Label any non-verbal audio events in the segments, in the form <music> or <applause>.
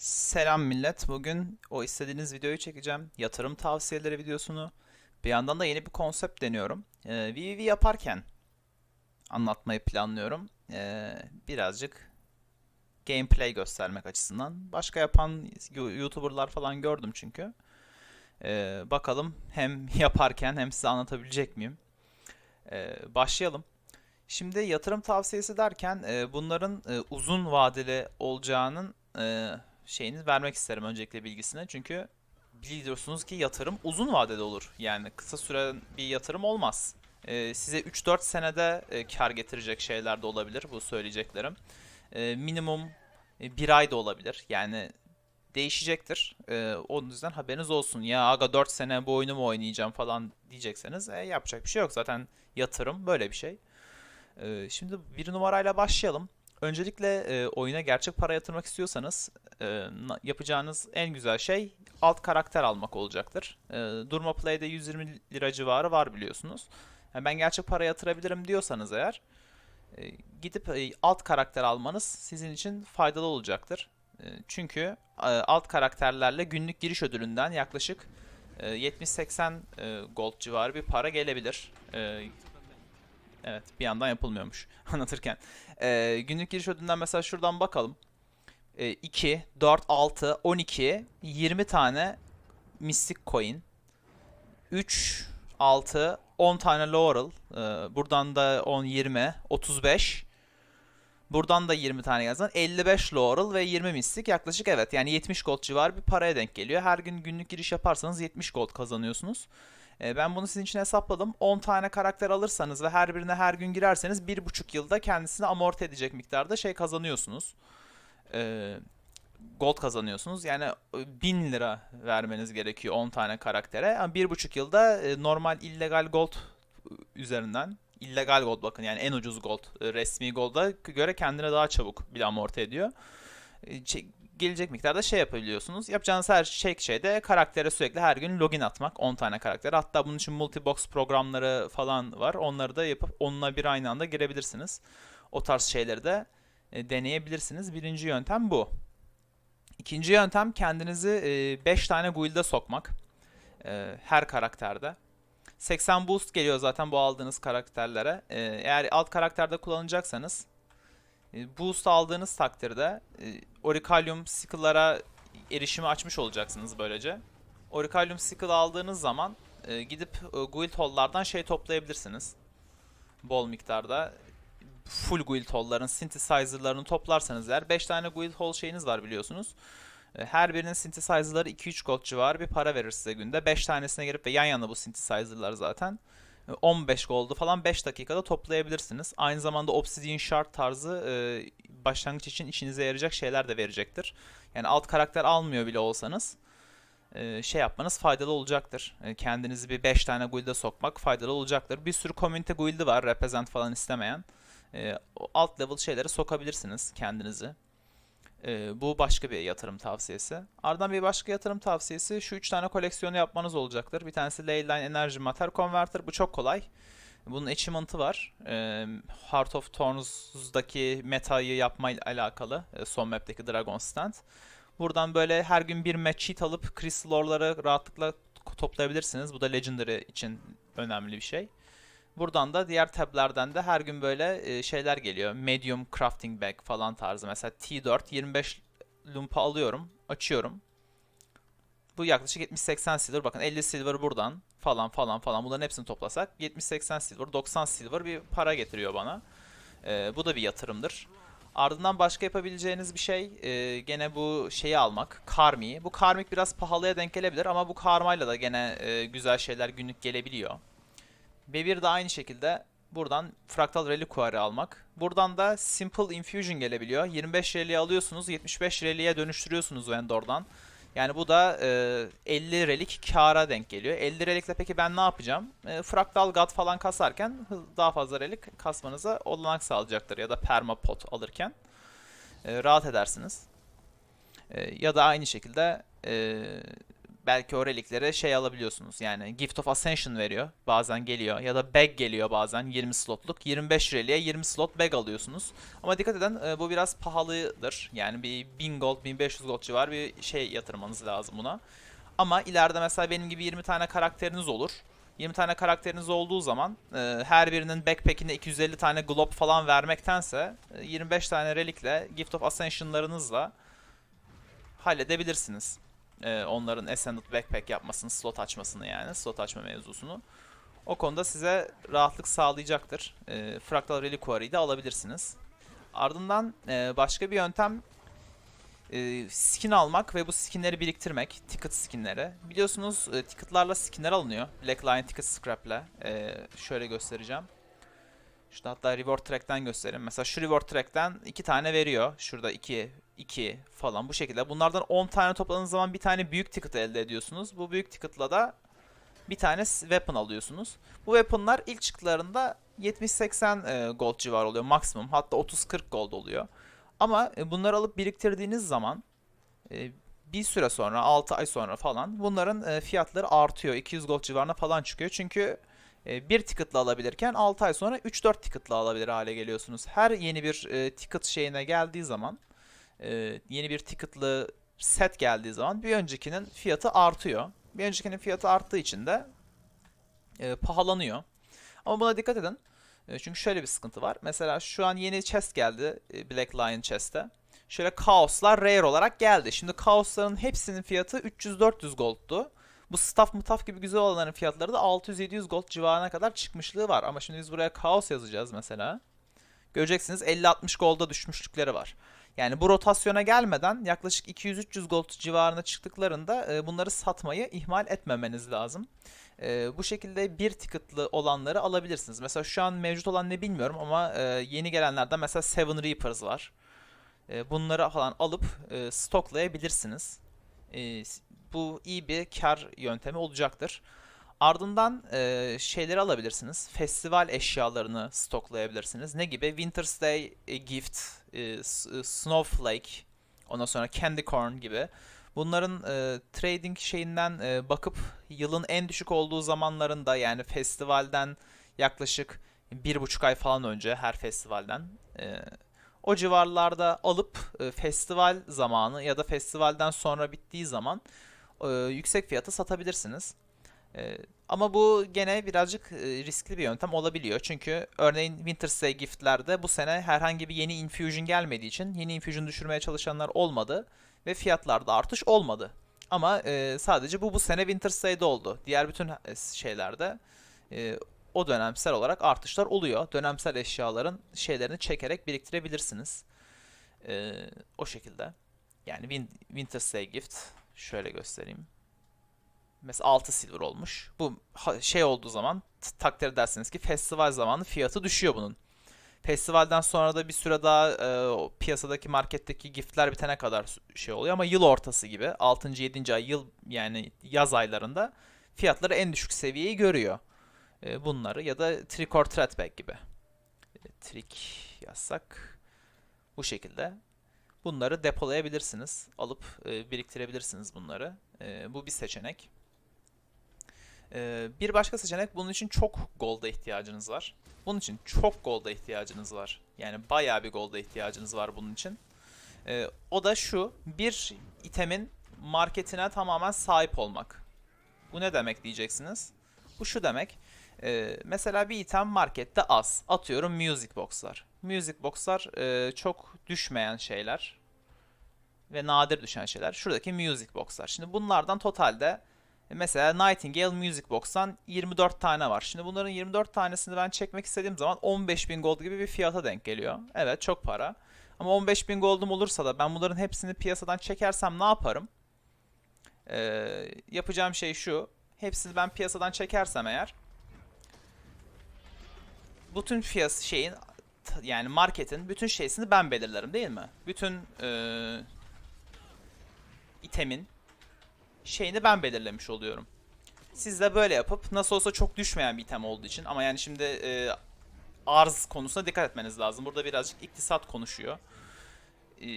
Selam millet. Bugün o istediğiniz videoyu çekeceğim. Yatırım tavsiyeleri videosunu. Bir yandan da yeni bir konsept deniyorum. Ee, VVV yaparken anlatmayı planlıyorum. Ee, birazcık gameplay göstermek açısından. Başka yapan YouTuber'lar falan gördüm çünkü. Ee, bakalım hem <laughs> yaparken hem size anlatabilecek miyim? Ee, başlayalım. Şimdi yatırım tavsiyesi derken e, bunların e, uzun vadeli olacağının e, şeyini vermek isterim öncelikle bilgisini. Çünkü biliyorsunuz ki yatırım uzun vadede olur. Yani kısa süren bir yatırım olmaz. E, size 3-4 senede e, kar getirecek şeyler de olabilir bu söyleyeceklerim. E, minimum e, bir ay da olabilir. Yani değişecektir. E, onun yüzden haberiniz olsun. Ya aga 4 sene bu oyunu mu oynayacağım falan diyecekseniz e, yapacak bir şey yok. Zaten yatırım böyle bir şey. Ee, şimdi bir numarayla başlayalım. Öncelikle e, oyuna gerçek para yatırmak istiyorsanız e, yapacağınız en güzel şey alt karakter almak olacaktır. E, Durma Play'de 120 lira civarı var biliyorsunuz. Yani ben gerçek para yatırabilirim diyorsanız eğer e, gidip e, alt karakter almanız sizin için faydalı olacaktır. E, çünkü e, alt karakterlerle günlük giriş ödülünden yaklaşık e, 70-80 e, gold civarı bir para gelebilir. E, Evet, bir yandan yapılmıyormuş <laughs> anlatırken. Ee, günlük giriş ödülünden mesela şuradan bakalım. Ee, 2, 4, 6, 12, 20 tane Mystic Coin. 3, 6, 10 tane Laurel. Ee, buradan da 10, 20, 35. Buradan da 20 tane yazan 55 Laurel ve 20 Mystic yaklaşık evet yani 70 gold civarı bir paraya denk geliyor. Her gün günlük giriş yaparsanız 70 gold kazanıyorsunuz. E, Ben bunu sizin için hesapladım. 10 tane karakter alırsanız ve her birine her gün girerseniz 1,5 yılda kendisini amorti edecek miktarda şey kazanıyorsunuz. E, Gold kazanıyorsunuz. Yani e, 1000 lira vermeniz gerekiyor 10 tane karaktere. Ama 1,5 yılda e, normal illegal gold üzerinden illegal gold bakın yani en ucuz gold e, resmi golda göre kendine daha çabuk bile amorti ediyor. E, gelecek miktarda şey yapabiliyorsunuz. Yapacağınız her şey şeyde karaktere sürekli her gün login atmak. 10 tane karakter. Hatta bunun için multibox programları falan var. Onları da yapıp onunla bir aynı anda girebilirsiniz. O tarz şeyleri de e, deneyebilirsiniz. Birinci yöntem bu. İkinci yöntem kendinizi 5 tane guild'e sokmak. E, her karakterde. 80 boost geliyor zaten bu aldığınız karakterlere. E, eğer alt karakterde kullanacaksanız e, Boost aldığınız takdirde e, Orichalcum Sickle'lara erişimi açmış olacaksınız böylece. Orichalcum Sickle aldığınız zaman e, gidip e, Guild Hall'lardan şey toplayabilirsiniz. Bol miktarda. Full Guild Hall'ların synthesizer'larını toplarsanız eğer 5 tane Guild Hall şeyiniz var biliyorsunuz. E, Her birinin synthesizer'ları 2-3 gold civarı bir para verir size günde. 5 tanesine girip ve yan yana bu synthesizer'lar zaten. 15 gold'u falan 5 dakikada toplayabilirsiniz. Aynı zamanda Obsidian Shard tarzı e, başlangıç için işinize yarayacak şeyler de verecektir. Yani alt karakter almıyor bile olsanız e, şey yapmanız faydalı olacaktır. E, kendinizi bir 5 tane guild'e sokmak faydalı olacaktır. Bir sürü community guild'i var represent falan istemeyen. E, alt level şeylere sokabilirsiniz kendinizi. E, bu başka bir yatırım tavsiyesi. Ardından bir başka yatırım tavsiyesi şu üç tane koleksiyonu yapmanız olacaktır. Bir tanesi Leyline Energy Matter Converter. Bu çok kolay. Bunun achievement'ı var. E, Heart of Thorns'daki metayı yapma ile alakalı. e, son map'teki Dragon Stand. Buradan böyle her gün bir match sheet alıp Crystal Ore'ları rahatlıkla toplayabilirsiniz. Bu da Legendary için önemli bir şey. Buradan da diğer tablerden de her gün böyle e, şeyler geliyor. Medium crafting bag falan tarzı. Mesela T4 25 lumpa alıyorum, açıyorum. Bu yaklaşık 70-80 silver. Bakın 50 silver buradan falan falan falan. Bunların hepsini toplasak 70-80 silver, 90 silver bir para getiriyor bana. E, bu da bir yatırımdır. Ardından başka yapabileceğiniz bir şey e, gene bu şeyi almak. Karmi'yi. Bu karmik biraz pahalıya denk gelebilir ama bu karmayla da gene e, güzel şeyler günlük gelebiliyor. Ve bir de aynı şekilde buradan Fractal Reliquary almak. Buradan da Simple Infusion gelebiliyor. 25 reliği alıyorsunuz, 75 reliğe dönüştürüyorsunuz vendor'dan. Yani bu da e, 50 relik kâra denk geliyor. 50 relikle peki ben ne yapacağım? E, Fractal God falan kasarken daha fazla relik kasmanıza olanak sağlayacaktır. Ya da Permapot alırken e, rahat edersiniz. E, ya da aynı şekilde e, belki o reliklere şey alabiliyorsunuz. Yani Gift of Ascension veriyor. Bazen geliyor. Ya da bag geliyor bazen 20 slotluk. 25 reliğe 20 slot bag alıyorsunuz. Ama dikkat edin e, bu biraz pahalıdır. Yani bir 1000 gold 1500 gold civar bir şey yatırmanız lazım buna. Ama ileride mesela benim gibi 20 tane karakteriniz olur. 20 tane karakteriniz olduğu zaman e, her birinin backpack'ine 250 tane glob falan vermektense e, 25 tane relikle Gift of Ascension'larınızla halledebilirsiniz. E, onların Ascended Backpack yapmasını, slot açmasını yani, slot açma mevzusunu. O konuda size rahatlık sağlayacaktır. E, Fractal Reliquary'yi de alabilirsiniz. Ardından e, başka bir yöntem e, skin almak ve bu skinleri biriktirmek. Ticket skinleri. Biliyorsunuz e, ticketlarla skinler alınıyor. Black Lion Ticket Scrap'le. E, şöyle göstereceğim. Şurada hatta reward track'ten göstereyim. Mesela şu reward track'ten iki tane veriyor. Şurada iki, iki falan bu şekilde. Bunlardan 10 tane topladığınız zaman bir tane büyük ticket elde ediyorsunuz. Bu büyük ticket'la da bir tane weapon alıyorsunuz. Bu weapon'lar ilk çıktılarında 70-80 e, gold civarı oluyor maksimum. Hatta 30-40 gold oluyor. Ama e, bunları alıp biriktirdiğiniz zaman e, bir süre sonra 6 ay sonra falan bunların fiyatları artıyor. 200 gold civarına falan çıkıyor. Çünkü bir ticket'la alabilirken 6 ay sonra 3-4 ticket'la alabilir hale geliyorsunuz. Her yeni bir ticket şeyine geldiği zaman e, yeni bir ticket'lı set geldiği zaman bir öncekinin fiyatı artıyor. Bir öncekinin fiyatı arttığı için de e, pahalanıyor. Ama buna dikkat edin. E, çünkü şöyle bir sıkıntı var. Mesela şu an yeni chest geldi e, Black Lion chest'e. Şöyle kaoslar rare olarak geldi. Şimdi kaosların hepsinin fiyatı 300-400 gold'tu. Bu staff mutaf gibi güzel olanların fiyatları da 600-700 gold civarına kadar çıkmışlığı var. Ama şimdi biz buraya kaos yazacağız mesela. Göreceksiniz 50-60 golda düşmüşlükleri var. Yani bu rotasyona gelmeden yaklaşık 200-300 gold civarına çıktıklarında e, bunları satmayı ihmal etmemeniz lazım. E, bu şekilde bir ticket'lı olanları alabilirsiniz. Mesela şu an mevcut olan ne bilmiyorum ama e, yeni gelenlerden mesela Seven Reapers var. E, bunları falan alıp e, stoklayabilirsiniz. E, bu iyi bir kar yöntemi olacaktır. Ardından e, şeyleri alabilirsiniz. Festival eşyalarını stoklayabilirsiniz. Ne gibi? Winter's Day e, Gift, e, e, Snowflake, ondan sonra Candy Corn gibi. Bunların e, trading şeyinden e, bakıp yılın en düşük olduğu zamanlarında yani festivalden yaklaşık bir buçuk ay falan önce her festivalden e, o civarlarda alıp e, festival zamanı ya da festivalden sonra bittiği zaman e, yüksek fiyata satabilirsiniz. E, ama bu gene birazcık e, riskli bir yöntem olabiliyor. Çünkü örneğin Winter's Day giftlerde bu sene herhangi bir yeni infusion gelmediği için yeni infusion düşürmeye çalışanlar olmadı ve fiyatlarda artış olmadı. Ama e, sadece bu bu sene Winter's Day'de oldu. Diğer bütün e, şeylerde o dönemsel olarak artışlar oluyor. Dönemsel eşyaların şeylerini çekerek biriktirebilirsiniz. O şekilde. Yani Win- Winter's Day Gift şöyle göstereyim. Mesela 6 silver olmuş. Bu şey olduğu zaman takdir edersiniz ki festival zamanı fiyatı düşüyor bunun. Festivalden sonra da bir süre daha e, piyasadaki marketteki giftler bitene kadar şey oluyor ama yıl ortası gibi 6. 7. ay yıl yani yaz aylarında fiyatları en düşük seviyeyi görüyor. E, bunları ya da trick or treat bag gibi. E, trick yazsak bu şekilde. Bunları depolayabilirsiniz. Alıp e, biriktirebilirsiniz bunları. E, bu bir seçenek. Ee, bir başka seçenek bunun için çok golda ihtiyacınız var. Bunun için çok golda ihtiyacınız var. Yani bayağı bir golda ihtiyacınız var bunun için. Ee, o da şu. Bir itemin marketine tamamen sahip olmak. Bu ne demek diyeceksiniz? Bu şu demek. Ee, mesela bir item markette az. Atıyorum music box'lar. Music box'lar e, çok düşmeyen şeyler. Ve nadir düşen şeyler. Şuradaki music box'lar. Şimdi bunlardan totalde e, Mesela Nightingale Music Box'tan 24 tane var. Şimdi bunların 24 tanesini ben çekmek istediğim zaman 15.000 gold gibi bir fiyata denk geliyor. Evet çok para. Ama 15.000 gold'um olursa da ben bunların hepsini piyasadan çekersem ne yaparım? Ee, yapacağım şey şu. Hepsini ben piyasadan çekersem eğer bütün piyas şeyin yani marketin bütün şeysini ben belirlerim değil mi? Bütün eee itemin şeyini ben belirlemiş oluyorum. Siz de böyle yapıp nasıl olsa çok düşmeyen bir item olduğu için ama yani şimdi e, arz konusuna dikkat etmeniz lazım. Burada birazcık iktisat konuşuyor. E,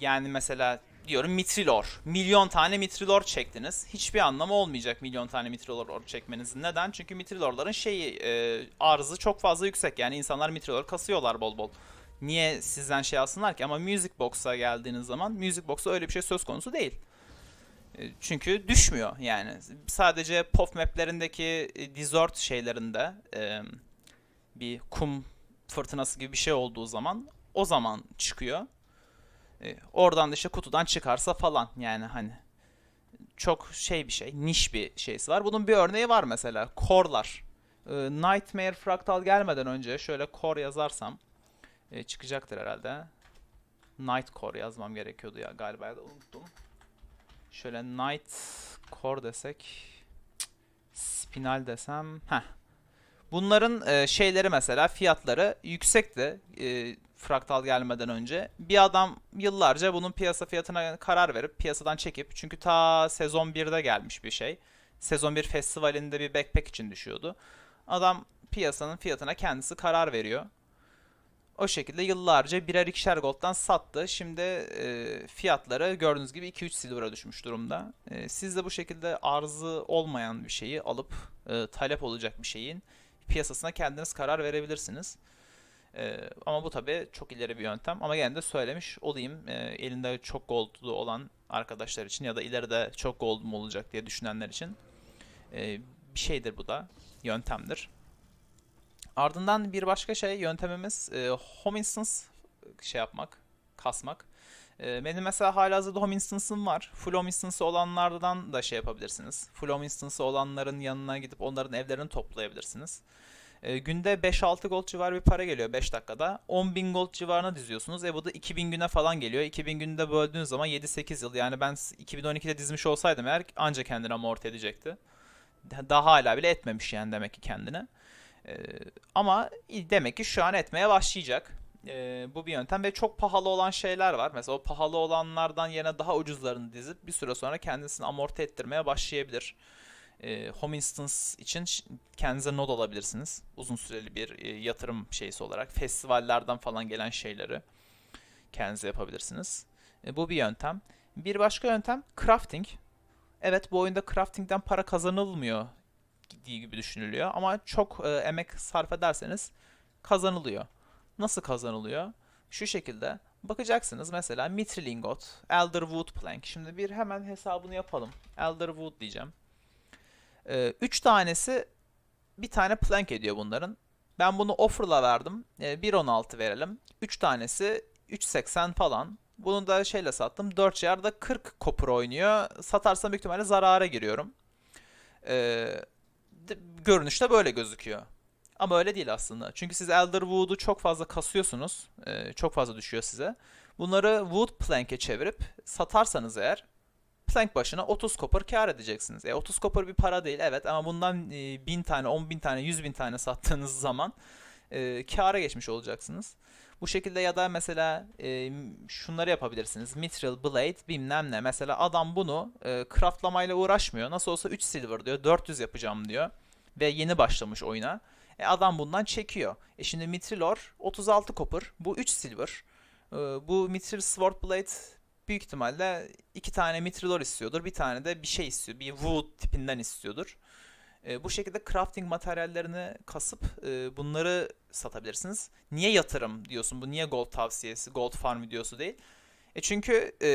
yani mesela diyorum mitrilor. Milyon tane mitrilor çektiniz. Hiçbir anlamı olmayacak milyon tane mitrilor çekmenizin. Neden? Çünkü mitrilorların şeyi e, arzı çok fazla yüksek. Yani insanlar mitrilor kasıyorlar bol bol. Niye sizden şey alsınlar ki? Ama Music Box'a geldiğiniz zaman Music Box'a öyle bir şey söz konusu değil. E, Çünkü düşmüyor yani. Sadece POF maplerindeki e, desert şeylerinde e, bir kum fırtınası gibi bir şey olduğu zaman o zaman çıkıyor. E, oradan da işte kutudan çıkarsa falan yani hani çok şey bir şey, niş bir şeysi var. Bunun bir örneği var mesela. Core'lar. E, Nightmare Fractal gelmeden önce şöyle core yazarsam e, çıkacaktır herhalde. Night Core yazmam gerekiyordu ya galiba ya da unuttum. Şöyle Night Core desek Spinal desem heh. Bunların e, şeyleri mesela fiyatları yüksekti e, fraktal gelmeden önce. Bir adam yıllarca bunun piyasa fiyatına karar verip piyasadan çekip çünkü ta sezon 1'de gelmiş bir şey. Sezon 1 festivalinde bir backpack için düşüyordu. Adam piyasanın fiyatına kendisi karar veriyor. O şekilde yıllarca birer ikişer gold'dan sattı. Şimdi e, fiyatları gördüğünüz gibi 2-3 silver'a düşmüş durumda. E, siz de bu şekilde arzı olmayan bir şeyi alıp e, talep olacak bir şeyin piyasasına kendiniz karar verebilirsiniz. E, ama bu tabii çok ileri bir yöntem. Ama gene de söylemiş olayım. E, elinde çok gold'u olan arkadaşlar için ya da ileride çok gold'um olacak diye düşünenler için e, bir şeydir bu da. Yöntemdir. Ardından bir başka şey yöntemimiz e, home instance şey yapmak, kasmak. E, benim mesela halihazırda home instance'ım var. Full home instance olanlardan da şey yapabilirsiniz. Full home instance olanların yanına gidip onların evlerini toplayabilirsiniz. E, günde 5-6 gold civarı bir para geliyor 5 dakikada. 10.000 gold civarına diziyorsunuz. E bu da 2000 güne falan geliyor. 2000 günde böldüğünüz zaman 7-8 yıl. Yani ben 2012'de dizmiş olsaydım eğer anca kendini amorti edecekti. Daha hala bile etmemiş yani demek ki kendini. Ee, ama demek ki şu an etmeye başlayacak. Ee, bu bir yöntem ve çok pahalı olan şeyler var. Mesela o pahalı olanlardan yerine daha ucuzlarını dizip bir süre sonra kendisini amorti ettirmeye başlayabilir. Ee, home instance için kendinize node alabilirsiniz. Uzun süreli bir e, yatırım şeysi olarak. Festivallerden falan gelen şeyleri kendinize yapabilirsiniz. E, bu bir yöntem. Bir başka yöntem crafting. Evet bu oyunda crafting'den para kazanılmıyor gittiği gibi düşünülüyor. Ama çok e, emek sarf ederseniz kazanılıyor. Nasıl kazanılıyor? Şu şekilde bakacaksınız mesela Mithril Ingot, Elder Wood Plank. Şimdi bir hemen hesabını yapalım. Elder Wood diyeceğim. 3 tanesi bir tane plank ediyor bunların. Ben bunu offer'la verdim. E, 1.16 verelim. 3 tanesi 3.80 falan. Bunu da şeyle sattım. 4 yarda 40 copper oynuyor. Satarsam büyük ihtimalle zarara giriyorum. Ee, görünüşte böyle gözüküyor. Ama öyle değil aslında. Çünkü siz Elder Wood'u çok fazla kasıyorsunuz. Ee, çok fazla düşüyor size. Bunları Wood Plank'e çevirip satarsanız eğer plank başına 30 copper kar edeceksiniz. E 30 copper bir para değil evet ama bundan e, 1000 tane, 10 bin tane, 100 bin tane sattığınız zaman e, kâra geçmiş olacaksınız. Bu şekilde ya da mesela e, şunları yapabilirsiniz. Mithril Blade bilmem ne. Mesela adam bunu e, craftlamayla uğraşmıyor. Nasıl olsa 3 silver diyor. 400 yapacağım diyor. Ve yeni başlamış oyuna. E, adam bundan çekiyor. E şimdi Mithrilor 36 copper. Bu 3 silver. E, bu Mithril Sword Blade büyük ihtimalle iki tane Mithrilor istiyordur. Bir tane de bir şey istiyor. Bir wood tipinden istiyordur. E, bu şekilde crafting materyallerini kasıp e, bunları satabilirsiniz. Niye yatırım diyorsun? Bu niye gold tavsiyesi, gold farm videosu değil? E çünkü e,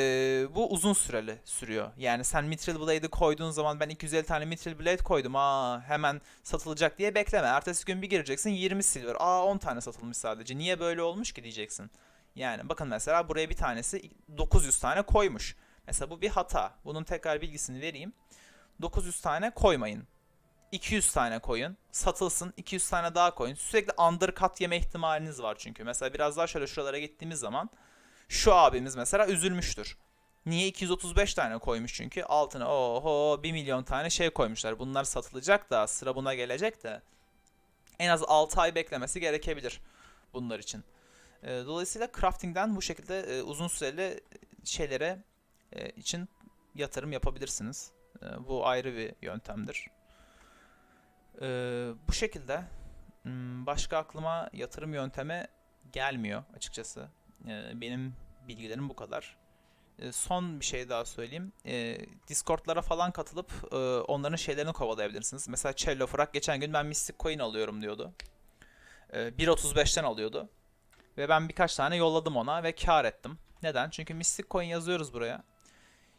bu uzun süreli sürüyor. Yani sen Mithril Blade'i koyduğun zaman ben 250 tane Mithril Blade koydum. Aa hemen satılacak diye bekleme. Ertesi gün bir gireceksin 20 silver. Aa 10 tane satılmış sadece. Niye böyle olmuş ki diyeceksin. Yani bakın mesela buraya bir tanesi 900 tane koymuş. Mesela bu bir hata. Bunun tekrar bilgisini vereyim. 900 tane koymayın. 200 tane koyun. Satılsın. 200 tane daha koyun. Sürekli undercut yeme ihtimaliniz var çünkü. Mesela biraz daha şöyle şuralara gittiğimiz zaman şu abimiz mesela üzülmüştür. Niye 235 tane koymuş çünkü altına oho 1 milyon tane şey koymuşlar. Bunlar satılacak da sıra buna gelecek de en az 6 ay beklemesi gerekebilir bunlar için. E, Dolayısıyla crafting'den bu şekilde e, uzun süreli şeylere e, için yatırım yapabilirsiniz. E, Bu ayrı bir yöntemdir. Ee, bu şekilde hmm, başka aklıma yatırım yöntemi gelmiyor açıkçası. Ee, benim bilgilerim bu kadar. e, son bir şey daha söyleyeyim. E, Discord'lara falan katılıp e, onların şeylerini kovalayabilirsiniz. Mesela Cello Frak geçen gün ben Mystic Coin alıyorum diyordu. E, 1.35'ten alıyordu. Ve ben birkaç tane yolladım ona ve kar ettim. Neden? Çünkü Mystic Coin yazıyoruz buraya.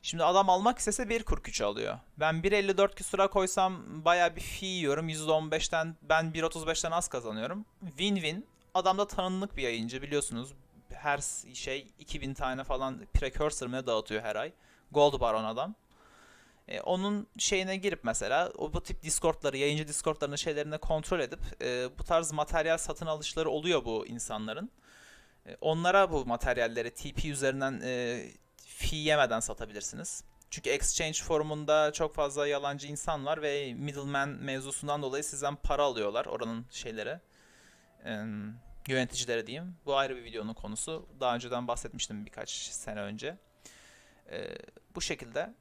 Şimdi adam almak istese 1.43 alıyor. Ben 1.54 küsura koysam baya bir fee yiyorum. %15'ten ben 1.35'ten az kazanıyorum. Win-win. Adam da tanınlık bir yayıncı biliyorsunuz. Her şey 2000 tane falan precursor mı dağıtıyor her ay. Gold Baron adam. E, onun şeyine girip mesela o bu tip Discord'ları, yayıncı Discord'larını şeylerini kontrol edip e, bu tarz materyal satın alışları oluyor bu insanların. E, onlara bu materyalleri TP üzerinden e, fee yemeden satabilirsiniz. Çünkü exchange forumunda çok fazla yalancı insan var ve middleman mevzusundan dolayı sizden para alıyorlar oranın şeyleri. Ee, yöneticileri diyeyim. Bu ayrı bir videonun konusu. Daha önceden bahsetmiştim birkaç sene önce. Bu şekilde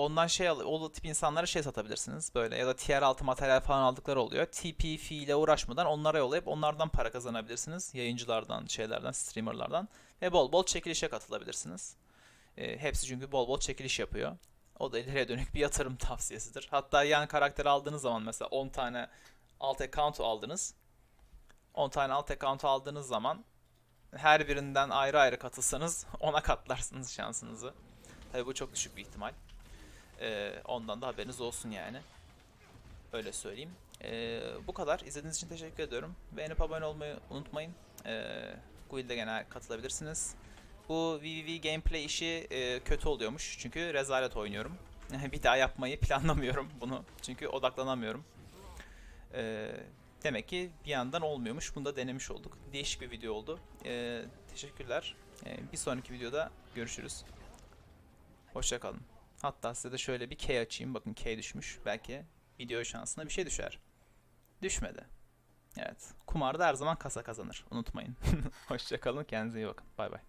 ondan şey o tip insanlara şey satabilirsiniz. Böyle ya da tier altı materyal falan aldıkları oluyor. TP fee ile uğraşmadan onlara yollayıp onlardan para kazanabilirsiniz. Yayıncılardan, şeylerden, streamerlardan ve bol bol çekilişe katılabilirsiniz. E, hepsi çünkü bol bol çekiliş yapıyor. O da ileriye dönük bir yatırım <laughs> tavsiyesidir. Hatta yan karakter aldığınız zaman mesela 10 tane alt account aldınız. 10 tane alt account aldığınız zaman her birinden ayrı ayrı katılsanız <laughs> ona katlarsınız şansınızı. Tabi bu çok düşük bir ihtimal. Ee, ondan da haberiniz olsun yani. Öyle söyleyeyim. Ee, bu kadar. İzlediğiniz için teşekkür ediyorum. Beğenip abone olmayı unutmayın. Ee, Guild'e gene katılabilirsiniz. Bu VVV gameplay işi e, kötü oluyormuş. Çünkü rezalet oynuyorum. <laughs> bir daha yapmayı planlamıyorum bunu. Çünkü odaklanamıyorum. Ee, demek ki bir yandan olmuyormuş. Bunu da denemiş olduk. Değişik bir video oldu. Ee, teşekkürler. Ee, bir sonraki videoda görüşürüz. Hoşçakalın. Hatta size de şöyle bir K açayım. Bakın K düşmüş. Belki video şansına bir şey düşer. Düşmedi. Evet. Kumarda her zaman kasa kazanır. Unutmayın. <laughs> Hoşçakalın. Kendinize iyi bakın. Bay bay.